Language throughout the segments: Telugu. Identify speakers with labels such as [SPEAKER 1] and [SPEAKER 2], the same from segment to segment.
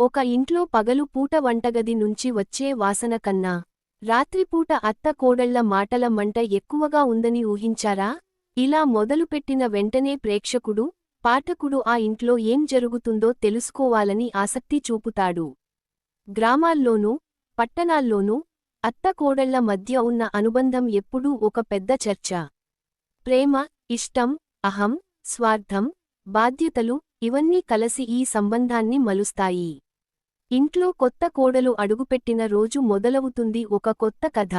[SPEAKER 1] ఒక ఇంట్లో పగలు పూట వంటగది నుంచి వచ్చే వాసన కన్నా రాత్రిపూట అత్త కోడళ్ళ మాటల మంట ఎక్కువగా ఉందని ఊహించారా? ఇలా మొదలుపెట్టిన వెంటనే ప్రేక్షకుడు పాఠకుడు ఆ ఇంట్లో ఏం జరుగుతుందో తెలుసుకోవాలని ఆసక్తి చూపుతాడు. గ్రామాల్లోనూ పట్టణాల్లోనూ అత్త కోడళ్ళ మధ్య ఉన్న అనుబంధం ఎప్పుడూ ఒక పెద్ద చర్చ. ప్రేమ ఇష్టం అహం స్వార్థం బాధ్యతలు ఇవన్నీ కలసి ఈ సంబంధాన్ని మలుస్తాయి. ఇంట్లో కొత్త కోడలు అడుగుపెట్టిన రోజు మొదలవుతుంది ఒక కొత్త కథ.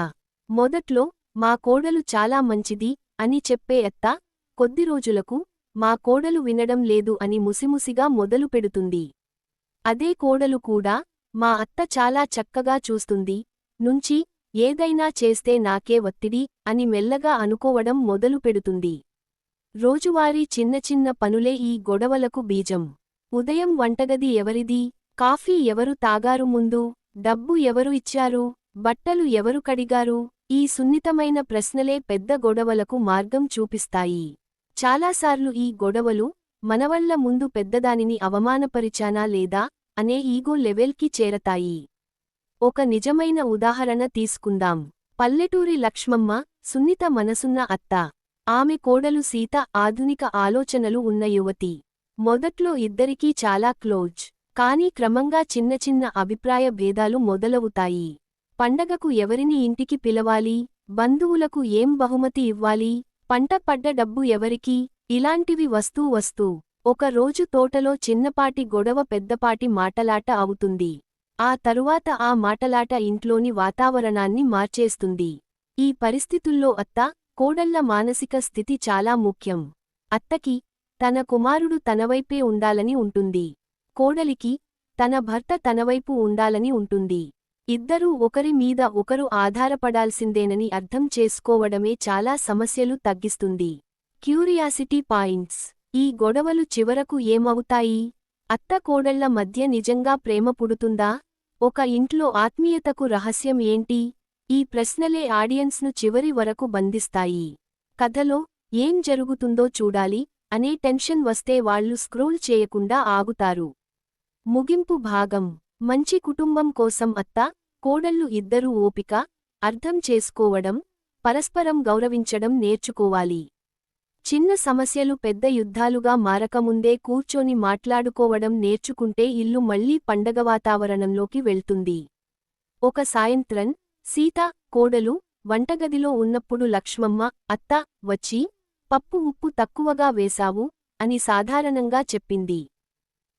[SPEAKER 1] మొదట్లో మా కోడలు చాలా మంచిది అని చెప్పే ఎత్త కొద్ది రోజులకు మా కోడలు వినడం లేదు అని ముసిముసిగా మొదలు పెడుతుంది. అదే కోడలు కూడా మా అత్త చాలా చక్కగా చూస్తుంది నుంచి ఏదైనా చేస్తే నాకే ఒత్తిడి అని మెల్లగా అనుకోవడం మొదలు పెడుతుంది. రోజువారీ చిన్న చిన్న పనులే ఈ గొడవలకు బీజం. ఉదయం వంటగది ఎవరిది? కాఫీ ఎవరు తాగారు ముందు డబ్బు ఎవరు ఇచ్చారు బట్టలు ఎవరు కడిగారు ఈ సున్నితమైన ప్రశ్నలే పెద్ద గొడవలకు మార్గం చూపిస్తాయి. చాలాసార్లు ఈ గొడవలు మనవళ్ళ ముందు పెద్దదానిని అవమానపరిచానా లేదా అనే ఈగో లెవెల్కి చేరతాయి. ఒక నిజమైన ఉదాహరణ తీసుకుందాం. పల్లెటూరి లక్ష్మమ్మ సున్నిత మనసున్న అత్త. ఆమె కోడలు సీత ఆధునిక ఆలోచనలు ఉన్న యువతి. మొదట్లో ఇద్దరికీ చాలా క్లోజ్. కానీ క్రమంగా చిన్న చిన్న అభిప్రాయ భేదాలు మొదలవుతాయి. పండగకు ఎవరిని ఇంటికి పిలవాలి? బంధువులకు ఏం బహుమతి ఇవ్వాలి? పంట పడ్డ డబ్బు ఎవరికి? ఇలాంటివి వస్తూ వస్తూ ఒక రోజు తోటలో చిన్నపాటి గొడవ పెద్దపాటి మాటలాట అవుతుంది. ఆ తరువాత ఆ మాటలాట ఇంట్లోని వాతావరణాన్ని మార్చేస్తుంది. ఈ పరిస్థితుల్లో అత్త కోడళ్ళ మానసిక స్థితి చాలా ముఖ్యం. అత్తకి తన కుమారుడు తనవైపే ఉండాలని ఉంటుంది. కోడలికి తన భర్త తనవైపు ఉండాలని ఉంటుంది. ఇద్దరూ ఒకరి మీద ఒకరు ఆధారపడాల్సిందేనని అర్థం చేసుకోవడమే చాలా సమస్యలు తగ్గిస్తుంది. Curiosity points. ఈ గొడవలు చివరకు ఏమవుతాయి? అత్త కోడళ్ళ మధ్య నిజంగా ప్రేమ పుడుతుందా? ఒక ఇంట్లో ఆత్మీయతకు రహస్యం ఏంటి? ఈ ప్రశ్నలే ఆడియన్స్ను చివరి వరకు బంధిస్తాయి. కథలో ఏం జరుగుతుందో చూడాలి అనే టెన్షన్ వస్తే వాళ్ళు స్క్రోల్ చేయకుండా ఆగుతారు. ముగింపు భాగం. మంచి కుటుంబం కోసం అత్త కోడళ్ళు ఇద్దరూ ఓపిక అర్థం చేసుకోవడం పరస్పరం గౌరవించడం నేర్చుకోవాలి. చిన్న సమస్యలు పెద్ద యుద్ధాలుగా మారకముందే కూర్చొని మాట్లాడుకోవడం నేర్చుకుంటే ఇల్లు మళ్ళీ పండగ వాతావరణంలోకి వెళ్తుంది. ఒక సాయంత్రం సీత కోడలు వంటగదిలో ఉన్నప్పుడు లక్ష్మమ్మ అత్త వచ్చి పప్పు ఉప్పు తక్కువగా వేశావు అని సాధారణంగా చెప్పింది.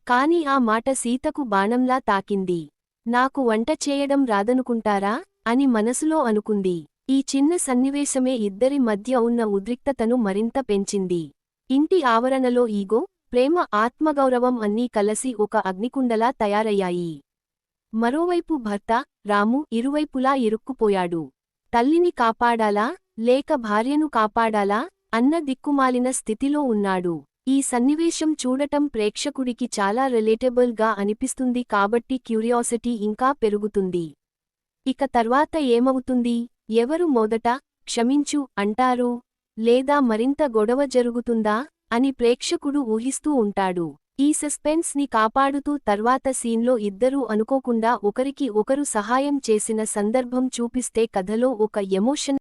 [SPEAKER 1] కాని ఆ మాట సీతకు బాణంలా తాకింది. నాకు వంట చేయడం రాదనుకుంటారా? అని మనసులో అనుకుంది. ఈ చిన్న సన్నివేశమే ఇద్దరి మధ్య ఉన్న ఉద్రిక్తతను మరింత పెంచింది. ఇంటి ఆవరణలో ఈగో ప్రేమ ఆత్మగౌరవం అన్నీ కలసి ఒక అగ్నికుండలా తయారయ్యాయి. మరోవైపు భర్త రాము ఇరువైపులా ఇరుక్కుపోయాడు. తల్లిని కాపాడాలా? లేక భార్యను కాపాడాలా? అన్న దిక్కుమాలిన స్థితిలో ఉన్నాడు. ఈ సన్నివేశం చూడటం ప్రేక్షకుడికి చాలా రిలేటబుల్గా అనిపిస్తుంది కాబట్టి క్యూరియాసిటీ ఇంకా పెరుగుతుంది. ఇక తర్వాత ఏమవుతుంది? ఎవరు మొదట? క్షమించు అంటారు. లేదా మరింత గొడవ జరుగుతుందా? అని ప్రేక్షకుడు ఊహిస్తూ ఉంటాడు. ఈ సస్పెన్స్ని కాపాడుతూ తర్వాత సీన్లో ఇద్దరూ అనుకోకుండా ఒకరికి ఒకరు సహాయం చేసిన సందర్భం చూపిస్తే కథలో ఒక ఎమోషన్